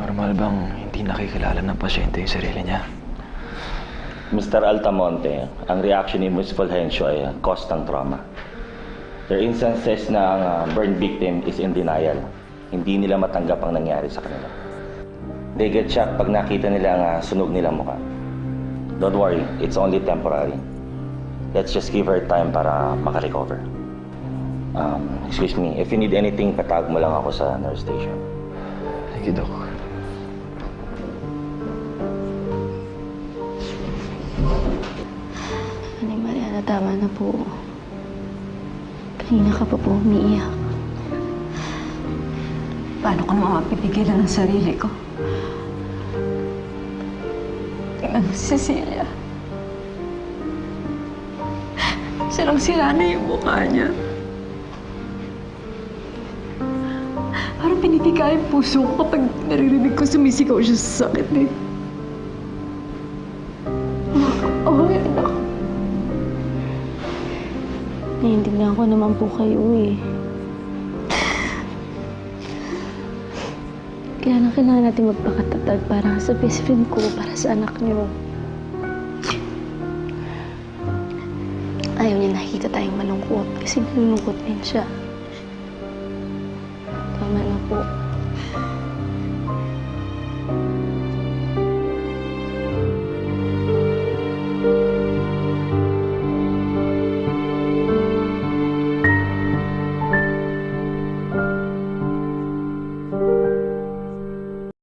Normal bang hindi nakikilala ng pasyente yung sarili niya? Mr. Altamonte, ang reaction ni Ms. Fulgencio ay cause ng trauma. There are instances na ang uh, burn victim is in denial. Hindi nila matanggap ang nangyari sa kanila. They get shocked pag nakita nila ang uh, sunog nilang mukha. Don't worry, it's only temporary. Let's just give her time para makarecover. Um, excuse me, if you need anything, patawag mo lang ako sa nurse station. Thank you, Doc. Tama na po. Kanina ka pa po umiiyak. Paano ko naman mapipigilan ang sarili ko? Tingnan mo si Cecilia. Silang-sila na yung mukha niya. Parang pinipika yung puso ko kapag naririnig ko sumisigaw siya sa sakit eh. Naiintindihan ko naman po kayo eh. Kaya lang kailangan natin magpakatatag para sa best friend ko, para sa anak niyo. Ayaw niya nakikita tayong malungkot kasi nalulungkot din siya. Tama na po.